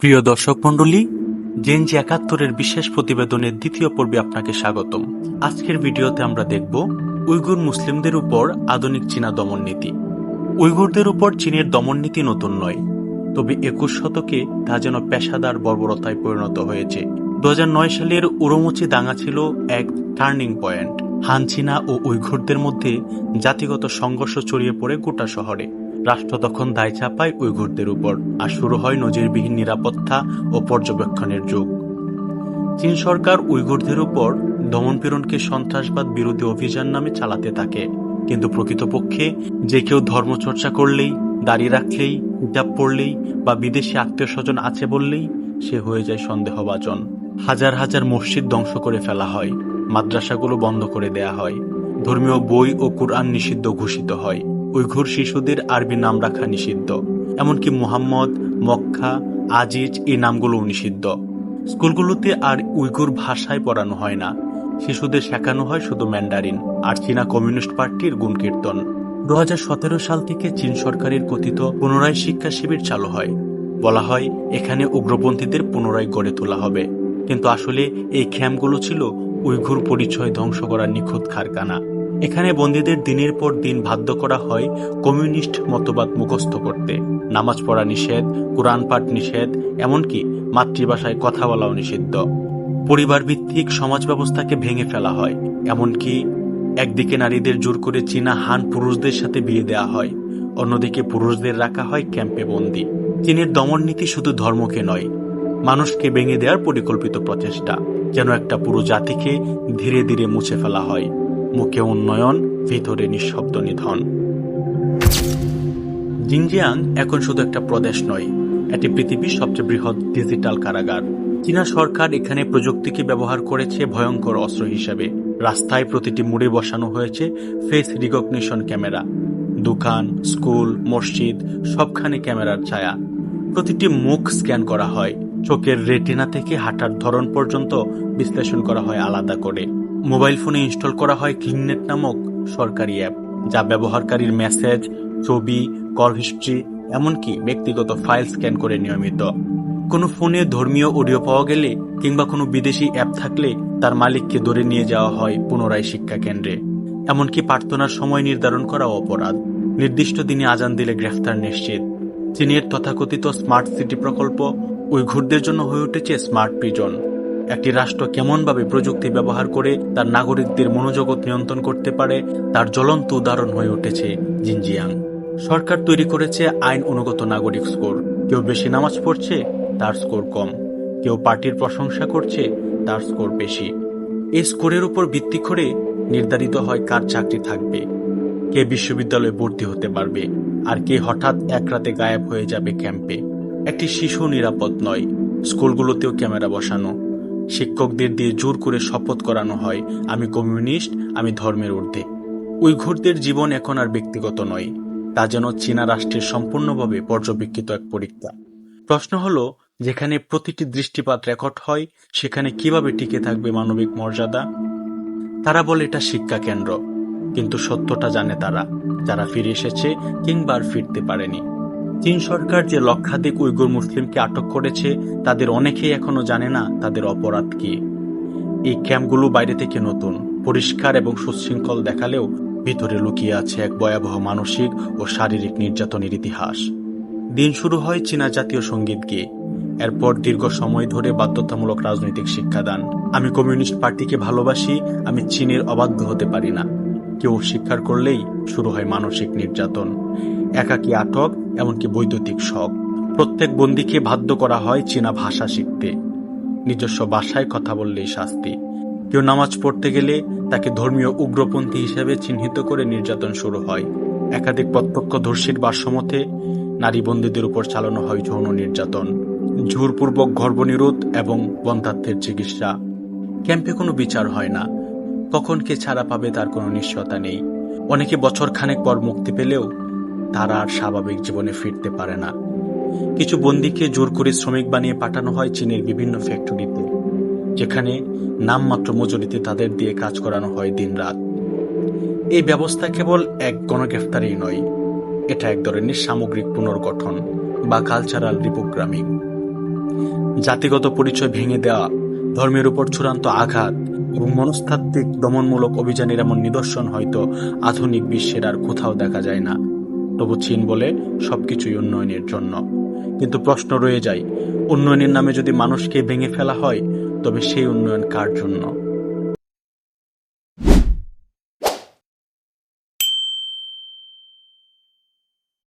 প্রিয় দর্শক মণ্ডলী জেনজি একাত্তরের বিশেষ প্রতিবেদনের দ্বিতীয় পর্বে আপনাকে স্বাগতম। আজকের ভিডিওতে আমরা দেখব উইগুর মুসলিমদের উপর আধুনিক চীনা দমন নীতি। উইগুরদের উপর চীনের দমন নীতি নতুন নয়, তবে একুশ শতকে তা যেন পেশাদার বর্বরতায় পরিণত হয়েছে। দু হাজার নয় সালের উরমুচি দাঙ্গা ছিল এক টার্নিং পয়েন্ট। হান চীনা ও উইঘুরদের মধ্যে জাতিগত সংঘর্ষ ছড়িয়ে পড়ে গোটা শহরে। রাষ্ট্র তখন দায় চাপায় উইঘুরদের উপর, আর শুরু হয় নজিরবিহীন নিরাপত্তা ও পর্যবেক্ষণের যুগ। চীন সরকার উইঘুরদের উপর দমনপীড়নকে সন্ত্রাসবাদ বিরোধী অভিযান নামে চালাতে থাকে। কিন্তু প্রকৃতপক্ষে যে কেউ ধর্মচর্চা করলেই দাঁড়িয়ে রাখলেই, হিজাব পড়লেই বা বিদেশি আত্মীয় স্বজন আছে বললেই সে হয়ে যায় সন্দেহভাজন। হাজার হাজার মসজিদ ধ্বংস করে ফেলা হয়, মাদ্রাসাগুলো বন্ধ করে দেয়া হয়, ধর্মীয় বই ও কোরআন নিষিদ্ধ ঘোষিত হয়। উইঘুর শিশুদের আরবি নাম রাখা নিষিদ্ধ। এমনকি মুহাম্মদ, মক্কা, আজিজ এই নামগুলোও নিষিদ্ধ। স্কুলগুলোতে আর উইঘুর ভাষায় পড়ানো হয় না। শিশুদের শেখানো হয় শুধু ম্যান্ডারিন আর চীনা কমিউনিস্ট পার্টির গুণকীর্তন। দু হাজার সতেরো সাল থেকে চীন সরকারের কথিত পুনরায় শিক্ষা শিবির চালু হয়। বলা হয়, এখানে উগ্রপন্থীদের পুনরায় গড়ে তোলা হবে। কিন্তু আসলে এই ক্যাম্পগুলো ছিল উইঘুর পরিচয় ধ্বংস করার নিখুঁত কারখানা। এখানে বন্দীদের দিনের পর দিন বাধ্য করা হয় কমিউনিস্ট মতবাদ মুখস্থ করতে। নামাজ পড়া নিষেধ, কোরআন পাঠ নিষেধ, এমনকি মাতৃভাষায় কথা বলাও নিষিদ্ধ। পরিবার ভিত্তিক সমাজ ব্যবস্থাকে ভেঙে ফেলা হয়, এমনকি একদিকে নারীদের জোর করে চীনা হান পুরুষদের সাথে বিয়ে দেওয়া হয়, অন্যদিকে পুরুষদের রাখা হয় ক্যাম্পে বন্দী। চীনের দমন নীতি শুধু ধর্মকে নয়, মানুষকে ভেঙে দেওয়ার পরিকল্পিত প্রচেষ্টা, যেন একটা পুরো জাতিকে ধীরে ধীরে মুছে ফেলা হয়। মুখে উন্নয়ন, ভিতরে নিঃশব্দ নিধন। জিনজিয়াং এখন শুধু একটা প্রদেশ নয়, এটি পৃথিবীর সবচেয়ে বৃহৎ ডিজিটাল কারাগার। চীনা সরকার এখানে প্রযুক্তিকে ব্যবহার করেছে ভয়ঙ্কর অস্ত্র হিসেবে। রাস্তায় প্রতিটি মুড়ে বসানো হয়েছে ফেস রিকগনিশন ক্যামেরা। দোকান, স্কুল, মসজিদ, সবখানে ক্যামেরার ছায়া। প্রতিটি মুখ স্ক্যান করা হয়। চোখের রেটিনা থেকে হাঁটার ধরন পর্যন্ত বিশ্লেষণ করা হয় আলাদা করে। মোবাইল ফোনে ইনস্টল করা হয় ক্লিননেট নামক সরকারি অ্যাপ, যা ব্যবহারকারীর মেসেজ, ছবি, কল হিস্ট্রি, এমনকি ব্যক্তিগত ফাইল স্ক্যান করে নিয়মিত। কোনো ফোনে ধর্মীয় অডিও পাওয়া গেলে কিংবা কোনো বিদেশি অ্যাপ থাকলে তার মালিককে ধরে নিয়ে যাওয়া হয় পুনরায় শিক্ষা কেন্দ্রে। এমনকি প্রার্থনার সময় নির্ধারণ করা অপরাধ। নির্দিষ্ট দিনে আজান দিলে গ্রেফতার নিশ্চিত। চীনের তথাকথিত স্মার্ট সিটি প্রকল্প উইঘুরদের জন্য হয়ে উঠেছে স্মার্ট প্রিজন একটি রাষ্ট্র কেমনভাবে প্রযুক্তি ব্যবহার করে তার নাগরিকদের মনোজগৎ নিয়ন্ত্রণ করতে পারে, তার জ্বলন্ত উদাহরণ হয়ে উঠেছে জিনজিয়াং। সরকার তৈরি করেছে আইন অনুগত নাগরিক স্কোর। কেউ বেশি নামাজ পড়ছে, তার স্কোর কম। কেউ পার্টির প্রশংসা করছে, তার স্কোর বেশি। এই স্কোরের উপর ভিত্তি করে নির্ধারিত হয় কার চাকরি থাকবে, কে বিশ্ববিদ্যালয়ে ভর্তি হতে পারবে, আর কে হঠাৎ এক রাতে গায়েব হয়ে যাবে ক্যাম্পে। একটি শিশু নিরাপদ নয়, স্কুলগুলোতেও ক্যামেরা বসানো। শিক্ষকদের দিয়ে জোর করে শপথ করানো হয়, আমি কমিউনিস্ট, আমি ধর্মের ঊর্ধ্বে। উইঘুরদের জীবন এখন আর ব্যক্তিগত নয়, তা যেন চীনা রাষ্ট্রের সম্পূর্ণভাবে পর্যবেক্ষিত এক পরীক্ষা। প্রশ্ন হলো, যেখানে প্রতিটি দৃষ্টিপাত রেকর্ড হয়, সেখানে কীভাবে টিকে থাকবে মানবিক মর্যাদা? তারা বলে এটা শিক্ষা কেন্দ্র, কিন্তু সত্যটা জানে তারা, যারা ফিরে এসেছে কিংবা আর ফিরতে পারেনি। চীন সরকার যে লক্ষাধিক উইগুর মুসলিমকে আটক করেছে, তাদের অনেকেই এখনও জানে না তাদের অপরাধ কি। এই ক্যাম্পগুলো বাইরে থেকে নতুন, পরিষ্কার এবং সুশৃঙ্খল দেখালেও ভিতরে লুকিয়ে আছে এক ভয়াবহ মানসিক ও শারীরিক নির্যাতনের ইতিহাস। দিন শুরু হয় চীনা জাতীয় সংগীত গিয়ে। এরপর দীর্ঘ সময় ধরে বাধ্যতামূলক রাজনৈতিক শিক্ষাদান। আমি কমিউনিস্ট পার্টিকে ভালোবাসি, আমি চীনের অবাধ্য হতে পারি না। কেউ স্বীকার করলেই শুরু হয় মানসিক নির্যাতন। একাকী আটক, এমনকি বৈদ্যুতিক শখ প্রত্যেক বন্দীকে বাধ্য করা হয় চীনা ভাষা শিখতে। নিজস্ব ভাষায় কথা বললেই শাস্তি। কেউ নামাজ পড়তে গেলে তাকে ধর্মীয় উগ্রপন্থী হিসেবে চিহ্নিত করে নির্যাতন শুরু হয়। একাধিক প্রত্যক্ষদর্শীর ভাষ্যমতে নারী বন্দীদের উপর চালানো হয় যৌন নির্যাতন। জোরপূর্বক গর্ভনিরোধ এবং বন্ধাত্বের চিকিৎসা। ক্যাম্পে কোনো বিচার হয় না। কখন কে ছাড়া পাবে তার কোনো নিশ্চয়তা নেই। অনেকে বছর খানেক পর মুক্তি পেলেও তারা আর স্বাভাবিক জীবনে ফিরতে পারে না। কিছু বন্দীকে জোর করে শ্রমিক বানিয়ে পাঠানো হয় চীনের বিভিন্ন ফ্যাক্টরিতে, যেখানে নামমাত্র মজুরিতে তাদের দিয়ে কাজ করানো হয় দিনরাত। এই ব্যবস্থা কেবল এক গণগ্রেফতারই নয়, এটা এক ধরনের সামগ্রিক পুনর্গঠন বা কালচারাল রিপোগ্রামিং জাতিগত পরিচয় ভেঙে দেওয়া, ধর্মের উপর চূড়ান্ত আঘাত এবং মনস্তাত্ত্বিক দমনমূলক অভিযানের এমন নিদর্শন হয়তো আধুনিক বিশ্বের আর কোথাও দেখা যায় না। তবু চীন বলে সবকিছুই উন্নয়নের জন্য। কিন্তু প্রশ্ন রয়ে যায়, উন্নয়নের নামে যদি মানুষকে ভেঙে ফেলা হয়, তবে সেই উন্নয়ন কার জন্য?